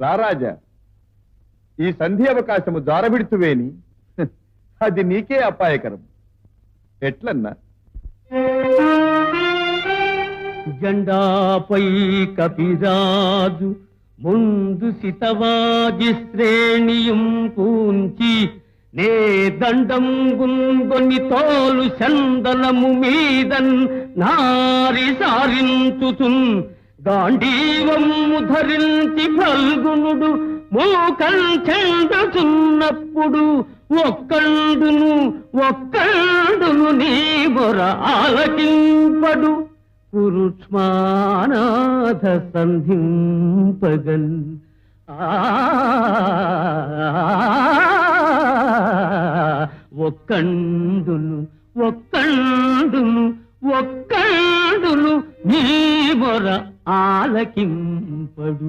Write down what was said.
రారాజా ఈ సంధి అవకాశము జారబిడుతువేని. అది నీకే అపాయకరం. ఎట్లన్నా? జెండాపై కపిరాజు ముందు సితవాజి శ్రేణియం పూంచి నే దండం గుంగొని తోలు చందనము మీదన్ నారి సారించుతున్ గాంధీవము ధరించి ఫల్గునుడు మూకం చెందుతున్నప్పుడు ఒక్కండును ఒక్కండును నీ బొర ఆలకింపడు. పురుష్మానాథ సంధింపగన్. ఆ ఒక్కండును ఒక్కండును ఒక్కండును నీ మొర ఆలకింపడు.